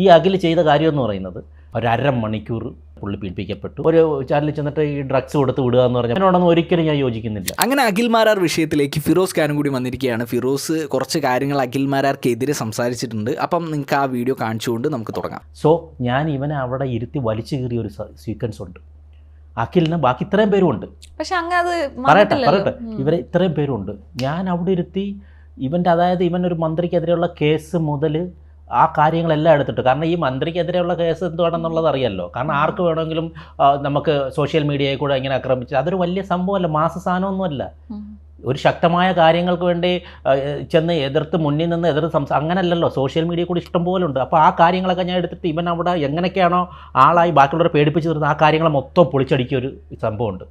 ഈ അഖിൽ ചെയ്ത കാര്യം എന്ന് പറയുന്നത് ഒരര അര മണിക്കൂർ പുള്ളി പീഡിപ്പിക്കപ്പെട്ടു. ഒരു ചാനലിൽ ചെന്നിട്ട് ഈ ഡ്രഗ്സ് കൊടുത്ത് വിടുക എന്ന് പറഞ്ഞാൽ അതിനോടൊന്നും ഒരിക്കലും ഞാൻ യോജിക്കുന്നില്ല. അങ്ങനെ അഖിൽ മാരാർ വിഷയത്തിലേക്ക് ഫിറോസ് ഖാനും കൂടി വന്നിരിക്കുകയാണ്. ഫിറോസ് കുറച്ച് കാര്യങ്ങൾ അഖിൽ മാരാർക്കെതിരെ സംസാരിച്ചിട്ടുണ്ട്. അപ്പം നിങ്ങൾക്ക് ആ വീഡിയോ കാണിച്ചുകൊണ്ട് നമുക്ക് തുടങ്ങാം. സോ ഞാൻ ഇവനെ അവിടെ ഇരുത്തി വലിച്ചു കീറിയ ഒരു സീക്വൻസ് ഉണ്ട്. അഖിലിന് ബാക്കി ഇത്രയും പേരുണ്ട് പക്ഷെ അങ്ങനെ അത് പറയട്ടെ. പറയട്ടെ. ഇവരെ ഇത്രയും പേരുണ്ട് ഞാൻ അവിടെ ഇരുത്തി ഇവന്റെ അതായത് ഇവൻ ഒരു മന്ത്രിക്കെതിരെയുള്ള കേസ് മുതൽ ആ കാര്യങ്ങളെല്ലാം എടുത്തിട്ട്. കാരണം ഈ മന്ത്രിക്കെതിരെയുള്ള കേസ് എന്തുവാണെന്നുള്ളത് അറിയാമല്ലോ കാരണം ആർക്ക് വേണമെങ്കിലും നമുക്ക് സോഷ്യൽ മീഡിയയിൽ കൂടെ ഇങ്ങനെ ആക്രമിച്ച് അതൊരു വലിയ സംഭവമല്ല മാസ സാധനമൊന്നുമല്ല. ഒരു ശക്തമായ കാര്യങ്ങൾക്ക് വേണ്ടി ചെന്ന് എതിർത്ത് മുന്നിൽ നിന്ന് എതിർത്ത് സംസാ അങ്ങനല്ലല്ലോ. സോഷ്യൽ മീഡിയ കൂടി ഇഷ്ടം പോലെ ഉണ്ട്. അപ്പോൾ ആ കാര്യങ്ങളൊക്കെ ഞാൻ എടുത്തിട്ട് ഇവൻ അവിടെ എങ്ങനെയൊക്കെയാണോ ആളായി ബാക്കിയുള്ളവരെ പേടിപ്പിച്ച് തീർന്ന് ആ കാര്യങ്ങളെ മൊത്തം പൊളിച്ചടിക്കിയ ഒരു സംഭവമുണ്ട്.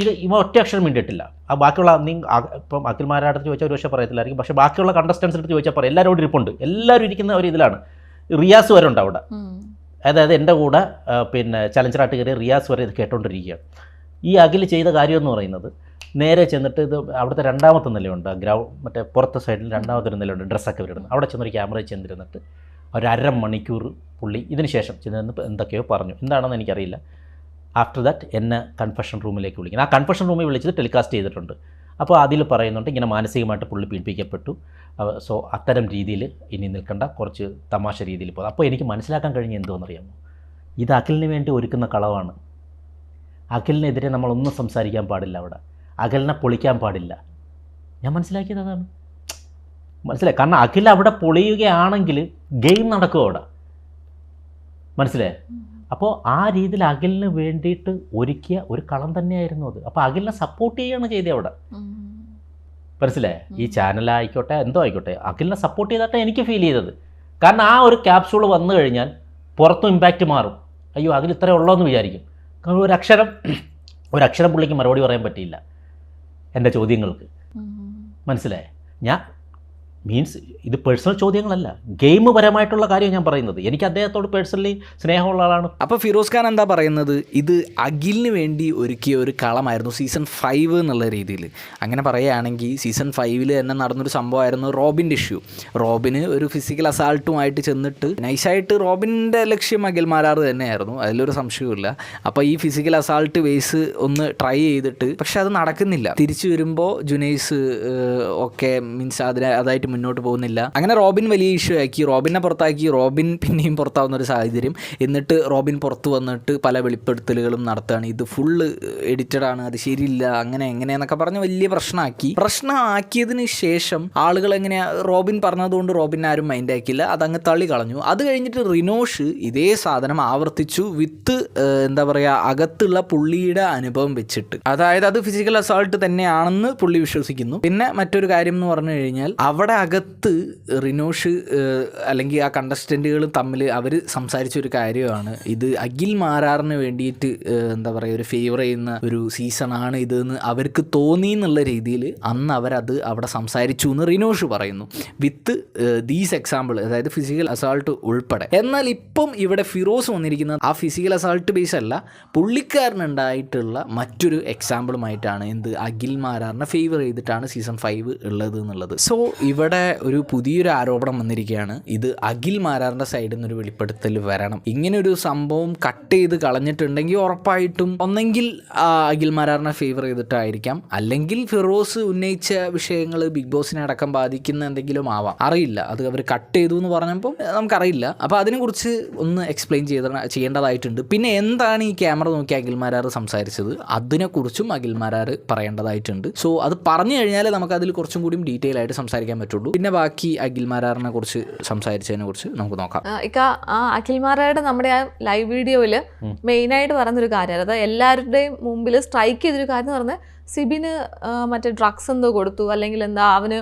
ഇത് ഇവ ഒറ്റ അക്ഷരം ആ ബാക്കിയുള്ള നീ ഇപ്പം അഖിൽമാരുടെ അടുത്ത് ചോദിച്ചാൽ ഒരു പക്ഷേ പറയത്തില്ലായിരിക്കും. പക്ഷേ ബാക്കിയുള്ള കണ്ടസ്റ്റൻസ് എടുത്ത് ചോദിച്ചാൽ പറയും. എല്ലാവരും ഇരിപ്പുണ്ട്. എല്ലാവരും ഇരിക്കുന്ന ഒരു ഇതിലാണ്. റിയാസ് വരെ ഉണ്ട് അവിടെ. അതായത് എന്റെ കൂടെ പിന്നെ ചലഞ്ചറായിട്ട് കയറി റിയാസ് വരെ ഇത് കേട്ടോണ്ടിരിക്കുകയാണ്. ഈ അഖിൽ ചെയ്ത കാര്യം എന്ന് പറയുന്നത് നേരെ ചെന്നിട്ട് ഇത് അവിടുത്തെ രണ്ടാമത്തെ നിലയുണ്ട്. ഗ്രൗ മറ്റേ പുറത്തെ സൈഡിൽ രണ്ടാമത്തെ ഒരു നിലയുണ്ട്. ഡ്രസ്സൊക്കെ വരുന്നത് അവിടെ ചെന്നൊരു ക്യാമറയിൽ ചെന്നിരുന്നിട്ട് ഒരു അര മണിക്കൂർ പുള്ളി ഇതിന് ശേഷം ചെന്നിരുന്ന് എന്തൊക്കെയോ പറഞ്ഞു. എന്താണെന്ന് എനിക്കറിയില്ല. ആഫ്റ്റർ ദാറ്റ് എന്നെ കൺഫഷൻ റൂമിലേക്ക് വിളിക്കുന്നത് ആ കൺഫഷൻ റൂമിൽ വിളിച്ചത് ടെലികാസ്റ്റ് ചെയ്തിട്ടുണ്ട്. അപ്പോൾ അതിൽ പറയുന്നുണ്ട് ഇങ്ങനെ മാനസികമായിട്ട് പുള്ളി പീഡിപ്പിക്കപ്പെട്ടു. സോ അത്തരം രീതിയിൽ ഇനി നിൽക്കേണ്ട കുറച്ച് തമാശ രീതിയിൽ പോകും. അപ്പോൾ എനിക്ക് മനസ്സിലാക്കാൻ കഴിഞ്ഞ എന്തോന്നറിയാമോ? ഇത് അഖിലിന് വേണ്ടി ഒരുക്കുന്ന കളവാണ്. അഖിലിനെതിരെ നമ്മളൊന്നും സംസാരിക്കാൻ പാടില്ല അവിടെ. അഖിലിനെ പൊളിക്കാൻ പാടില്ല. ഞാൻ മനസ്സിലാക്കിയത് അതാണ്. മനസ്സിലായി? കാരണം അഖിൽ അവിടെ പൊളിയുകയാണെങ്കിൽ ഗെയിം നടക്കും അവിടെ. മനസ്സിലായേ? അപ്പോൾ ആ രീതിയിൽ അഖിലിന് വേണ്ടിയിട്ട് ഒരുക്കിയ ഒരു കളം തന്നെയായിരുന്നു അത്. അപ്പോൾ അഖിലിനെ സപ്പോർട്ട് ചെയ്യുകയാണ് ചെയ്തത് അവിടെ. മനസ്സിലായേ ഈ. ചാനലായിക്കോട്ടെ എന്തോ ആയിക്കോട്ടെ അഖിലിനെ സപ്പോർട്ട് ചെയ്തിട്ടാണ് എനിക്ക് ഫീൽ ചെയ്തത്. കാരണം ആ ഒരു ക്യാപ്സൂൾ വന്നു കഴിഞ്ഞാൽ പുറത്തും ഇമ്പാക്റ്റ് മാറും. അയ്യോ അതിൽ ഇത്രേ ഉള്ളൂ എന്ന് വിചാരിക്കും. കാരണം ഒരു അക്ഷരം ഒരു അക്ഷരം പുള്ളിക്ക് മറുപടി പറയാൻ പറ്റിയില്ല എന്റെ ചോദ്യങ്ങൾക്ക്. മനസ്സിലായേ ഞാൻ മീൻസ് ഇത് പേഴ്സണൽ ചോദ്യങ്ങളല്ല. ഗെയിം പരമായിട്ടുള്ള കാര്യം ഞാൻ പറയുന്നത്. എനിക്ക് അദ്ദേഹത്തോട് പേഴ്സണലി സ്നേഹമുള്ള ആളാണ്. അപ്പോൾ ഫിറോസ് ഖാൻ എന്താ പറയുന്നത്? ഇത് അഖിലിന് വേണ്ടി ഒരുക്കിയ ഒരു കളമായിരുന്നു സീസൺ ഫൈവ് എന്നുള്ള രീതിയിൽ അങ്ങനെ പറയുകയാണെങ്കിൽ സീസൺ ഫൈവിൽ തന്നെ നടന്നൊരു സംഭവമായിരുന്നു റോബിന്റെ ഇഷ്യൂ റോബിന് ഒരു ഫിസിക്കൽ അസാൾട്ടുമായിട്ട് ചെന്നിട്ട് നൈസായിട്ട് റോബിന്റെ ലക്ഷ്യം അഖിൽ മാരാർ തന്നെയായിരുന്നു. അതിലൊരു സംശയവുമില്ല. അപ്പോൾ ഈ ഫിസിക്കൽ അസാൾട്ട് ബേസ് ഒന്ന് ട്രൈ ചെയ്തിട്ട് പക്ഷെ അത് നടക്കുന്നില്ല. തിരിച്ചു വരുമ്പോൾ ജുനൈസ് ഒക്കെ മീൻസ് അതിനെ അതായിട്ട് മുന്നോട്ട് പോകുന്നില്ല. അങ്ങനെ റോബിൻ വലിയ ഇഷ്യൂ ആക്കി. റോബിനെ പുറത്താക്കി. റോബിൻ പിന്നെയും പുറത്താവുന്ന ഒരു സാഹചര്യം. എന്നിട്ട് റോബിൻ പുറത്ത് വന്നിട്ട് പല വെളിപ്പെടുത്തലുകളും നടത്തുകയാണ്. ഇത് ഫുള്ള് എഡിറ്റഡ് ആണ്. അത് ശരിയില്ല. അങ്ങനെ എങ്ങനെയെന്നൊക്കെ പറഞ്ഞ് വലിയ പ്രശ്നമാക്കി. പ്രശ്നമാക്കിയതിന് ശേഷം ആളുകൾ എങ്ങനെ റോബിൻ പറഞ്ഞതുകൊണ്ട് റോബിൻ ആരും മൈൻഡ് ആക്കിയില്ല. അതങ്ങ് തള്ളി കളഞ്ഞു. അത് കഴിഞ്ഞിട്ട് റിനോഷ് ഇതേ സാധനം ആവർത്തിച്ചു വിത്ത് എന്താ പറയുക അകത്തുള്ള പുള്ളിയുടെ അനുഭവം വെച്ചിട്ട്. അതായത് അത് ഫിസിക്കൽ അസോൾട്ട് തന്നെയാണെന്ന് പുള്ളി വിശ്വസിക്കുന്നു. പിന്നെ മറ്റൊരു കാര്യം എന്ന് പറഞ്ഞു കഴിഞ്ഞാൽ അവിടെ അകത്ത് റിനോഷ് അല്ലെങ്കിൽ ആ കണ്ടസ്റ്റന്റുകൾ തമ്മിൽ അവർ സംസാരിച്ചൊരു കാര്യമാണ്. ഇത് അഖിൽ മാരാറിന് വേണ്ടിയിട്ട് എന്താ പറയുക ഒരു ഫേവർ ചെയ്യുന്ന ഒരു സീസണാണ് ഇതെന്ന് അവർക്ക് തോന്നി എന്നുള്ള രീതിയിൽ അന്ന് അവരത് അവിടെ സംസാരിച്ചു എന്ന് റിനോഷ് പറയുന്നു. വിത്ത് ദീസ് എക്സാമ്പിൾ അതായത് ഫിസിക്കൽ അസാൾട്ട് ഉൾപ്പെടെ. എന്നാൽ ഇപ്പം ഇവിടെ ഫിറോസ് വന്നിരിക്കുന്നത് ആ ഫിസിക്കൽ അസാൾട്ട് ബേസ് അല്ല പുള്ളിക്കാരനുണ്ടായിട്ടുള്ള മറ്റൊരു എക്സാമ്പിളുമായിട്ടാണ് എന്ത് അഖിൽ മാരാറിനെ ഫേവർ ചെയ്തിട്ടാണ് സീസൺ ഫൈവ് ഉള്ളത് എന്നുള്ളത്. സോ ഇവിടെ ഒരു പുതിയൊരു ആരോപണം വന്നിരിക്കുകയാണ്. ഇത് അഖിൽ മാരാറിന്റെ സൈഡിൽ നിന്നൊരു വെളിപ്പെടുത്തൽ വരണം. ഇങ്ങനെ ഒരു സംഭവം കട്ട് ചെയ്ത് കളഞ്ഞിട്ടുണ്ടെങ്കിൽ ഉറപ്പായിട്ടും ഒന്നെങ്കിൽ അഖിൽ മാരാറിനെ ഫേവർ ചെയ്തിട്ടായിരിക്കാം. അല്ലെങ്കിൽ ഫിറോസ് ഉന്നയിച്ച വിഷയങ്ങൾ ബിഗ് ബോസിനെ അടക്കം ബാധിക്കുന്ന എന്തെങ്കിലും ആവാം. അറിയില്ല. അത് അവർ കട്ട് ചെയ്തു എന്ന് പറഞ്ഞപ്പോൾ നമുക്കറിയില്ല. അപ്പോൾ അതിനെക്കുറിച്ച് ഒന്ന് എക്സ്പ്ലെയിൻ ചെയ്ത ചെയ്യേണ്ടതായിട്ടുണ്ട്. പിന്നെ എന്താണ് ഈ ക്യാമറ നോക്കി അഖിൽ മാരാർ സംസാരിച്ചത്? അതിനെക്കുറിച്ചും അഖിൽമാരാർ പറയേണ്ടതായിട്ടുണ്ട്. സോ അത് പറഞ്ഞു കഴിഞ്ഞാൽ നമുക്ക് അതിൽ കുറച്ചും കൂടി ഡീറ്റെയിൽ ആയിട്ട് സംസാരിക്കാൻ പറ്റുള്ളൂ. പിന്നെ ബാക്കി അഖിൽ അഖിൽമാരാറിനെ കുറിച്ച് സംസാരിച്ചതിനെ കുറിച്ച് നമുക്ക് നോക്കാം. ഇക്ക ആ അഖിൽമാരുടെ നമ്മുടെ ആ ലൈവ് വീഡിയോയിൽ മെയിനായിട്ട് പറഞ്ഞൊരു കാര്യം അത് എല്ലാവരുടെയും മുമ്പിൽ സ്ട്രൈക്ക് ചെയ്തൊരു കാര്യം എന്ന് പറഞ്ഞാൽ സിബിന് മറ്റേ ഡ്രഗ്സ് എന്തോ കൊടുത്തു അല്ലെങ്കിൽ എന്താ അവന്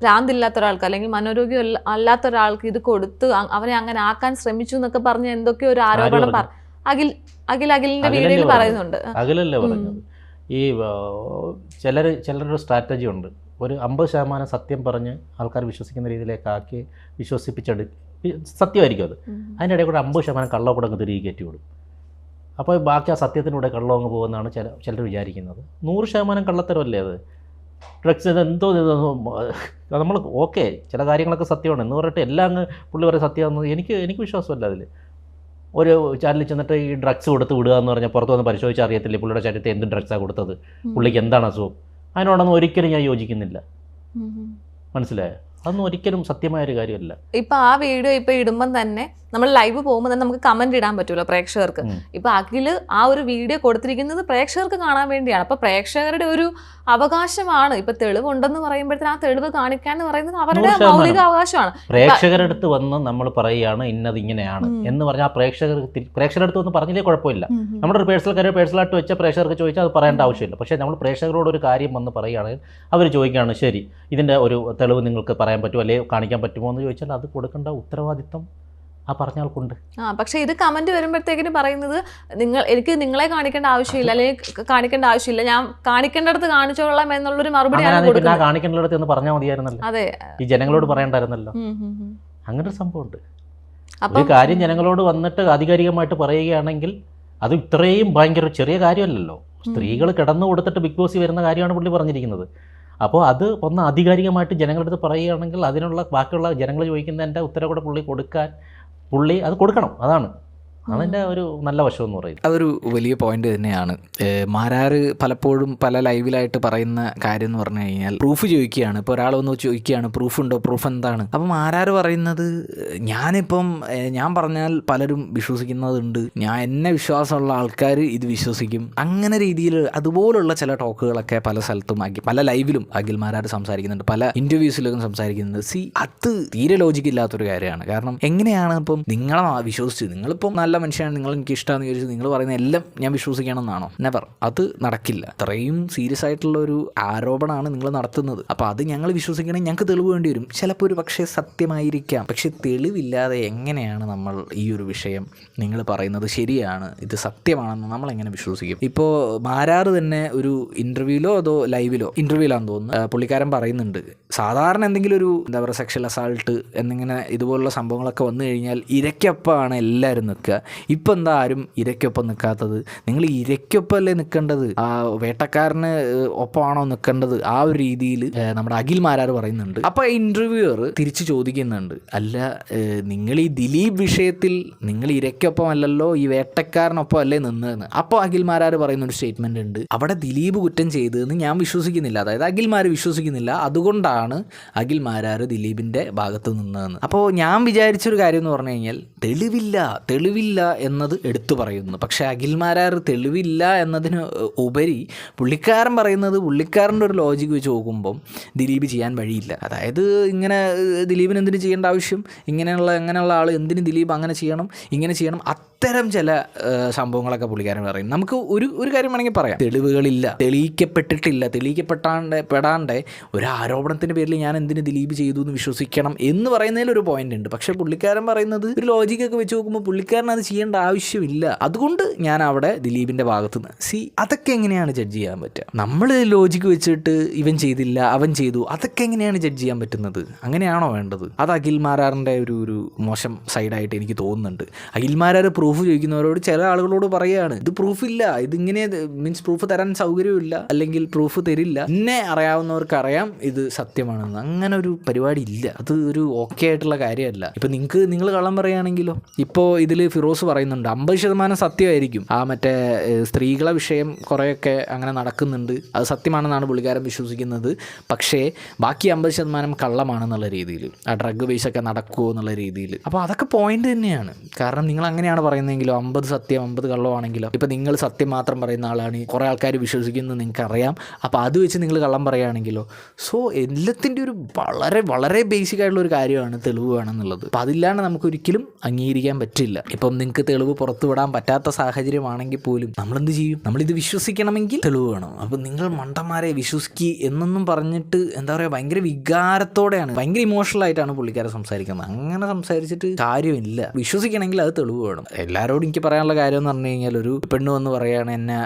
പ്രാന്തില്ലാത്ത ഒരാൾക്ക് അല്ലെങ്കിൽ മനോരോഗ്യം അല്ല- അല്ലാത്ത ഒരാൾക്ക് ഇത് കൊടുത്ത് അവനെ അങ്ങനെ ആക്കാൻ ശ്രമിച്ചു എന്നൊക്കെ പറഞ്ഞ് എന്തൊക്കെയോ ഒരു ആരോപണം അഖിൽ അഖിൽ അഖിലിന്റെ വീഡിയോയിൽ പറയുന്നുണ്ട്. അഖിലല്ലേ പറഞ്ഞു പറഞ്ഞത് ഈ ചിലർ ചിലരൊരു സ്ട്രാറ്റജി ഉണ്ട്. ഒരു അമ്പത് ശതമാനം സത്യം പറഞ്ഞ് ആൾക്കാർ വിശ്വസിക്കുന്ന രീതിയിലേക്കാക്കി വിശ്വസിപ്പിച്ചെടു സത്യമായിരിക്കും അത്. ഇടയിൽ കൂടെ അമ്പത് ശതമാനം കള്ളം കൂടെ അങ്ങ് തിരികെ കയറ്റി വിടും. അപ്പോൾ ബാക്കി ആ സത്യത്തിലൂടെ കള്ളം അങ്ങ് പോകുമെന്നാണ് ചില ചിലർ വിചാരിക്കുന്നത്. നൂറ് ശതമാനം കള്ളത്തരമല്ലേ അത്? ഡ്രഗ്സ് ഇത് എന്തോ നമ്മൾ ഓക്കെ ചില കാര്യങ്ങളൊക്കെ സത്യമാണ്. എന്ന് പറഞ്ഞിട്ട് എല്ലാം അങ്ങ് പുള്ളി വരെ സത്യമാണെന്ന് എനിക്ക് എനിക്ക് വിശ്വാസമല്ല അതിൽ ഒരു ചാനലിൽ ചെന്നിട്ട് ഈ ഡ്രഗ്സ് കൊടുത്ത് വിടുക എന്ന് പറഞ്ഞാൽ പുറത്ത് വന്ന് പരിശോധിച്ച് അറിയത്തില്ല പുള്ളിയുടെ ശരീരത്തിൽ എന്ത് ഡ്രഗ്സാണ് കൊടുത്തത്? പുള്ളിക്ക് എന്താണ് അസുഖം? അതിനോടൊന്നും ഒരിക്കലും ഞാൻ യോജിക്കുന്നില്ല. മനസ്സിലായോ അതൊന്നും ഒരിക്കലും സത്യമായ ഒരു കാര്യമല്ല. ഇപ്പൊ ആ വീഡിയോ ഇപ്പൊ ഇടുമ്പം തന്നെ നമ്മൾ ലൈവ് പോകുമ്പോൾ തന്നെ നമുക്ക് കമന്റ് ഇടാൻ പറ്റുമല്ലോ പ്രേക്ഷകർക്ക്. ഇപ്പൊ അഖിൽ ആ ഒരു വീഡിയോ കൊടുത്തിരിക്കുന്നത് പ്രേക്ഷകർക്ക് കാണാൻ വേണ്ടിയാണ്. അപ്പൊ പ്രേക്ഷകരുടെ ഒരു അവകാശമാണ്. ഇപ്പൊ തെളിവുണ്ടെന്ന് പറയുമ്പോഴത്തേന് ആ തെളിവ് കാണിക്കാൻ എന്ന് പറയുന്നത് അവരുടെ മൗലിക അവകാശമാണ്. പ്രേക്ഷകരുടെ അടുത്ത് വന്ന് നമ്മൾ പറയുകയാണ് ഇന്നത് ഇങ്ങനെയാണ് എന്ന് പറഞ്ഞാൽ ആ പ്രേക്ഷകർ പ്രേക്ഷകരുടെ അടുത്ത് വന്ന് പറഞ്ഞില്ലേ കുഴപ്പമില്ല. നമ്മുടെ ഒരു പേഴ്സണൽ കാര്യം പേഴ്സണലായിട്ട് വെച്ച പ്രേക്ഷകർക്ക് ചോദിച്ചാൽ അത് പറയേണ്ട ആവശ്യമില്ല. പക്ഷേ നമ്മൾ പ്രേക്ഷകരോട് ഒരു കാര്യം വന്ന് പറയുകയാണെങ്കിൽ അവർ ചോദിക്കുകയാണ് ശരി. ഇതിന്റെ ഒരു തെളിവ് നിങ്ങൾക്ക് പറയാൻ പറ്റുമോ? അല്ലെങ്കിൽ കാണിക്കാൻ പറ്റുമോ എന്ന് ചോദിച്ചാൽ അത് കൊടുക്കേണ്ട ഉത്തരവാദിത്തം ആ പറഞ്ഞ ആൾക്കുണ്ട്. ആ പക്ഷേ ഇത് കമന്റ് വരുമ്പോഴത്തേക്കിന് പറയുന്നത് നിങ്ങൾ എനിക്ക് നിങ്ങളെ കാണിക്കേണ്ട ആവശ്യമില്ല അല്ലെങ്കിൽ കാണിക്കേണ്ട ആവശ്യമില്ല ഞാൻ കാണിക്കേണ്ടടുത്ത് കാണിച്ചോളാം എന്നുള്ളൊരു മറുപടിയാണ് അങ്ങനെയാണെങ്കിൽ പിന്നെ കാണിക്കേണ്ടടുത്ത് എന്ന് പറഞ്ഞാൽ മതിയായിരുന്നല്ലോ. അതെ. ഈ ജനങ്ങളോട് പറയണ്ടായിരുന്നല്ലോ. ഉം ഉം ഉം. അങ്ങനെ ഒരു സംഭവമുണ്ട് ഒരു കാര്യം ജനങ്ങളോട് വന്നിട്ട് ആധികാരികമായിട്ട് പറയുകയാണെങ്കിൽ അത് ഇത്രയും ഭയങ്കര ചെറിയ കാര്യമല്ലല്ലോ. സ്ത്രീകൾ കിടന്നു കൊടുത്തിട്ട് ബിഗ് ബോസ് വരുന്ന കാര്യമാണ് പുള്ളി പറഞ്ഞിരിക്കുന്നത്. അപ്പോൾ അത് ഒന്ന് ആധികാരികമായിട്ട് ജനങ്ങളുടെ അടുത്ത് പറയുകയാണെങ്കിൽ അതിനുള്ള ബാക്കിയുള്ള ജനങ്ങൾ ചോദിക്കുന്നതിന്റെ ഉത്തരവ് കൂടെ പുള്ളി കൊടുക്കാൻ പുള്ളി അത് കൊടുക്കണം. അതാണ്. അതിന്റെ ഒരു നല്ല വശം എന്ന് പറയുന്നത് അതൊരു വലിയ പോയിന്റ് തന്നെയാണ്. മാരാർ പലപ്പോഴും പല ലൈവിലായിട്ട് പറയുന്ന കാര്യം എന്ന് പറഞ്ഞു കഴിഞ്ഞാൽ പ്രൂഫ് ചോദിക്കുകയാണ്. ഇപ്പോൾ ഒരാൾ ഒന്ന് ചോദിക്കുകയാണ് പ്രൂഫ് ഉണ്ടോ? പ്രൂഫ് എന്താണ്? അപ്പം മാരാർ പറയുന്നത് ഞാനിപ്പം ഞാൻ പറഞ്ഞാൽ പലരും വിശ്വസിക്കുന്നതുണ്ട്. ഞാൻ എന്നെ വിശ്വാസമുള്ള ആൾക്കാർ ഇത് വിശ്വസിക്കും. അങ്ങനെ രീതിയിൽ അതുപോലുള്ള ചില ടോക്കുകളൊക്കെ പല സ്ഥലത്തും പല ലൈവിലും അഖിൽ മാരാർ സംസാരിക്കുന്നുണ്ട്. പല ഇന്റർവ്യൂസിലും സംസാരിക്കുന്നുണ്ട്. സി അത് തീരെ ലോജിക്കില്ലാത്തൊരു കാര്യമാണ്. കാരണം എങ്ങനെയാണ് ഇപ്പം നിങ്ങളെ വിശ്വസിച്ച് നിങ്ങളിപ്പം നല്ല മനുഷ്യനാണ് നിങ്ങൾ എനിക്ക് ഇഷ്ടമാണെന്ന് ചോദിച്ചു നിങ്ങൾ പറയുന്ന എല്ലാം ഞാൻ വിശ്വസിക്കണമെന്നാണോ? നെവർ അത് നടക്കില്ല. അത്രയും സീരിയസ് ആയിട്ടുള്ള ഒരു ആരോപണമാണ് നിങ്ങൾ നടത്തുന്നത്. അപ്പോൾ അത് ഞങ്ങൾ വിശ്വസിക്കണമെങ്കിൽ ഞങ്ങൾക്ക് തെളിവ് വേണ്ടി വരും. ചിലപ്പോൾ ഒരു പക്ഷേ സത്യമായിരിക്കാം. പക്ഷെ തെളിവില്ലാതെ എങ്ങനെയാണ് നമ്മൾ ഈ ഒരു വിഷയം നിങ്ങൾ പറയുന്നത് ശരിയാണ് ഇത് സത്യമാണെന്ന് നമ്മൾ എങ്ങനെ വിശ്വസിക്കും? ഇപ്പോൾ മാരാറ് തന്നെ ഒരു ഇന്റർവ്യൂലോ അതോ ലൈവിലോ ഇന്റർവ്യൂലാന്ന് തോന്നുന്നു. പുള്ളിക്കാരൻ പറയുന്നുണ്ട്. സാധാരണ എന്തെങ്കിലും ഒരു എന്താ പറയുക സെക്ഷൽ അസാൾട്ട് എന്നിങ്ങനെ ഇതുപോലുള്ള സംഭവങ്ങളൊക്കെ വന്നു കഴിഞ്ഞാൽ ഇരയ്ക്കൊപ്പമാണ് എല്ലാവരും നിൽക്കുക. ഇപ്പം എന്താ ആരും ഇരയ്ക്കൊപ്പം നിൽക്കാത്തത്? നിങ്ങൾ ഇരയ്ക്കൊപ്പമല്ലേ നിൽക്കേണ്ടത്? ആ വേട്ടക്കാരന് ഒപ്പമാണോ നിൽക്കേണ്ടത്? ആ ഒരു രീതിയിൽ നമ്മുടെ അഖിൽ മാരാർ പറയുന്നുണ്ട്. അപ്പോൾ ഇന്റർവ്യൂവർ തിരിച്ച് ചോദിക്കുന്നുണ്ട്. അല്ല നിങ്ങൾ ഈ ദിലീപ് വിഷയത്തിൽ നിങ്ങൾ ഇരയ്ക്കൊപ്പം അല്ലല്ലോ ഈ വേട്ടക്കാരനൊപ്പം അല്ലേ നിന്നതെന്ന്. അപ്പോൾ അഖിൽ മാരാർ പറയുന്ന ഒരു സ്റ്റേറ്റ്മെന്റ് ഉണ്ട്. അവിടെ ദിലീപ് കുറ്റം ചെയ്തതെന്ന് ഞാൻ വിശ്വസിക്കുന്നില്ല. അതായത് അഖിൽമാർ വിശ്വസിക്കുന്നില്ല. അതുകൊണ്ടാണ് അഖിൽ മാരാർ ദിലീപിന്റെ ഭാഗത്ത് നിന്നതെന്ന്. അപ്പോൾ ഞാൻ വിചാരിച്ചൊരു കാര്യം എന്ന് പറഞ്ഞു കഴിഞ്ഞാൽ തെളിവില്ല തെളിവില്ല എന്നത് എടുത്തു പറയുന്നു. പക്ഷേ അഖിൽ മാരാർ തെളിവില്ല എന്നതിന് ഉപരി പുള്ളിക്കാരൻ പറയുന്നത് പുള്ളിക്കാരന്റെ ഒരു ലോജിക്ക് വെച്ച് നോക്കുമ്പം ദിലീപ് ചെയ്യാൻ വഴിയില്ല. അതായത് ഇങ്ങനെ ദിലീപിന് എന്തിനു ചെയ്യേണ്ട ആവശ്യം? ഇങ്ങനെയുള്ള അങ്ങനെയുള്ള ആൾ എന്തിന് ദിലീപ് അങ്ങനെ ചെയ്യണം? ഇങ്ങനെ ചെയ്യണം? അത്തരം ചില സംഭവങ്ങളൊക്കെ പുള്ളിക്കാരൻ പറയും. നമുക്ക് ഒരു ഒരു കാര്യം വേണമെങ്കിൽ പറയാം. തെളിവുകളില്ല തെളിയിക്കപ്പെട്ടിട്ടില്ല തെളിയിക്കപ്പെട്ടാണ്ട് പെടാണ്ട് ഒരു ആരോപണത്തിന്റെ പേരിൽ ഞാൻ എന്തിന് ദിലീപ് ചെയ്തു എന്ന് വിശ്വസിക്കണം എന്ന് പറയുന്നതിൽ ഒരു പോയിന്റ് ഉണ്ട്. പക്ഷേ പുള്ളിക്കാരൻ പറയുന്നത് ഒരു ലോജിക്കൊക്കെ വെച്ച് നോക്കുമ്പോൾ പുള്ളിക്കാരൻ അത് ചെയ്യേണ്ട ആവശ്യമില്ല. അതുകൊണ്ട് ഞാൻ അവിടെ ദിലീപിന്റെ ഭാഗത്ത് നിന്ന് സി അതൊക്കെ എങ്ങനെയാണ് ജഡ്ജ് ചെയ്യാൻ പറ്റുക? നമ്മൾ ലോജിക്ക് വെച്ചിട്ട് ഇവൻ ചെയ്തില്ല അവൻ ചെയ്തു അതൊക്കെ എങ്ങനെയാണ് ജഡ്ജ് ചെയ്യാൻ പറ്റുന്നത്? അങ്ങനെയാണോ വേണ്ടത്? അത് അഖിൽ മാരാറിന്റെ ഒരു ഒരു മോശം സൈഡായിട്ട് എനിക്ക് തോന്നുന്നുണ്ട്. അഖിൽ മാരാർ പ്രൂഫ് ചോദിക്കുന്നവരോട് ചില ആളുകളോട് പറയുകയാണ് ഇത് പ്രൂഫില്ല ഇതിങ്ങനെ മീൻസ് പ്രൂഫ് തരാൻ സൗകര്യമില്ല അല്ലെങ്കിൽ പ്രൂഫ് തരില്ല. എന്നെ അറിയാവുന്നവർക്ക് അറിയാം ഇത് സത്യമാണെന്ന്. അങ്ങനെ ഒരു പരിപാടി ഇല്ല. അത് ഒരു ഓക്കെ ആയിട്ടുള്ള കാര്യമല്ല. ഇപ്പം നിങ്ങൾക്ക് നിങ്ങൾ കള്ളം പറയുകയാണെങ്കിലോ ഇപ്പോൾ ഇതിൽ ഫിറോസ് പറയുന്നുണ്ട് അമ്പത് ശതമാനം സത്യമായിരിക്കും. ആ മറ്റേ സ്ത്രീകളെ വിഷയം കുറേയൊക്കെ അങ്ങനെ നടക്കുന്നുണ്ട്. അത് സത്യമാണെന്നാണ് പുള്ളിക്കാരൻ വിശ്വസിക്കുന്നത്. പക്ഷേ ബാക്കി അമ്പത് ശതമാനം കള്ളമാണെന്നുള്ള രീതിയിൽ ആ ഡ്രഗ് ബേസൊക്കെ നടക്കുമോ എന്നുള്ള രീതിയിൽ അപ്പോൾ അതൊക്കെ പോയിന്റ് തന്നെയാണ്. കാരണം നിങ്ങൾ അങ്ങനെയാണ് പറയുന്നതെങ്കിലോ അമ്പത് സത്യം അമ്പത് കള്ളമാണെങ്കിലോ. ഇപ്പം നിങ്ങൾ സത്യം മാത്രം പറയുന്ന ആളാണ് കുറേ ആൾക്കാർ വിശ്വസിക്കുന്നത് നിങ്ങൾക്കറിയാം. അപ്പോൾ അത് വെച്ച് നിങ്ങൾ കള്ളം പറയുകയാണെങ്കിലോ. സോ എല്ലാത്തിന്റെ ഒരു വളരെ വളരെ ബേസിക് ആയിട്ടുള്ള ഒരു കാര്യമാണ് തെളിവ് വേണമെന്നുള്ളത്. അപ്പോൾ അതില്ലാണ്ട് നമുക്ക് ഒരിക്കലും അംഗീകരിക്കാൻ പറ്റില്ല. ഇപ്പം നിങ്ങൾക്ക് തെളിവ് പുറത്തു വിടാൻ പറ്റാത്ത സാഹചര്യമാണെങ്കിൽ പോലും നമ്മളെന്ത് ചെയ്യും? നമ്മളിത് വിശ്വസിക്കണമെങ്കിൽ തെളിവ് വേണം. അപ്പം നിങ്ങൾ മണ്ടന്മാരെ വിശ്വസിക്കി എന്നൊന്നും പറഞ്ഞിട്ട് എന്താ പറയുക ഭയങ്കര വികാരത്തോടെയാണ് ഭയങ്കര ഇമോഷണൽ ആയിട്ടാണ് പുള്ളിക്കാരെ സംസാരിക്കുന്നത്. അങ്ങനെ സംസാരിച്ചിട്ട് കാര്യമില്ല. വിശ്വസിക്കണമെങ്കിൽ അത് തെളിവ് വേണം. എല്ലാവരോടും എനിക്ക് പറയാനുള്ള കാര്യം എന്ന് പറഞ്ഞു കഴിഞ്ഞാൽ ഒരു പെണ്ണ് വന്ന് പറയുകയാണ് എന്നെ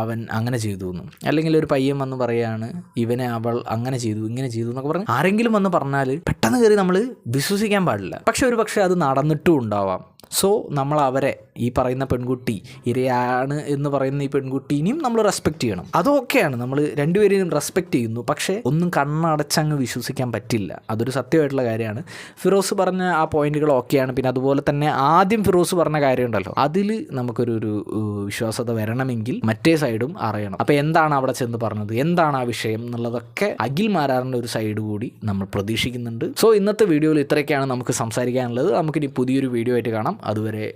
അവൻ അങ്ങനെ ചെയ്തു എന്നും. അല്ലെങ്കിൽ ഒരു പയ്യൻ വന്ന് പറയുകയാണ് ഇവനെ അവൾ അങ്ങനെ ചെയ്തു ഇങ്ങനെ ചെയ്തു എന്നൊക്കെ പറഞ്ഞ് ആരെങ്കിലും വന്ന് പറഞ്ഞാൽ പെട്ടെന്ന് കയറി നമ്മൾ വിശ്വസിക്കാൻ പാടില്ല. പക്ഷെ ഒരു പക്ഷേ അത് നടന്നിട്ടും ഉണ്ടാവാം സോ നമ്മൾ അവരെ ഈ പറയുന്ന പെൺകുട്ടി ഇരയാണ് എന്ന് പറയുന്ന ഈ പെൺകുട്ടീനെയും നമ്മൾ റെസ്പെക്റ്റ് ചെയ്യണം. അതൊക്കെയാണ് നമ്മൾ രണ്ടുപേരെയും റെസ്പെക്റ്റ് ചെയ്യുന്നു. പക്ഷേ ഒന്നും കണ്ണടച്ചങ്ങ് വിശ്വസിക്കാൻ പറ്റില്ല. അതൊരു സത്യമായിട്ടുള്ള കാര്യമാണ്. ഫിറോസ് പറഞ്ഞ ആ പോയിന്റുകൾ ഓക്കെയാണ്. പിന്നെ അതുപോലെ തന്നെ ആദ്യം ഫിറോസ് പറഞ്ഞ കാര്യമുണ്ടല്ലോ. അതിൽ നമുക്കൊരു ഒരു വിശ്വാസത വരണമെങ്കിൽ മറ്റേ സൈഡും അറിയണം. അപ്പോൾ എന്താണ് അവിടെ ചെന്ന് പറഞ്ഞത്? എന്താണ് ആ വിഷയം എന്നുള്ളതൊക്കെ അഖിൽ മാരാറിന്റെ ഒരു സൈഡ് കൂടി നമ്മൾ പ്രതീക്ഷിക്കുന്നുണ്ട്. സോ ഇന്നത്തെ വീഡിയോയിൽ ഇത്രയൊക്കെയാണ് നമുക്ക് സംസാരിക്കാനുള്ളത്. നമുക്കിനി പുതിയൊരു വീഡിയോ ആയിട്ട് കാണാം. അതുവരെ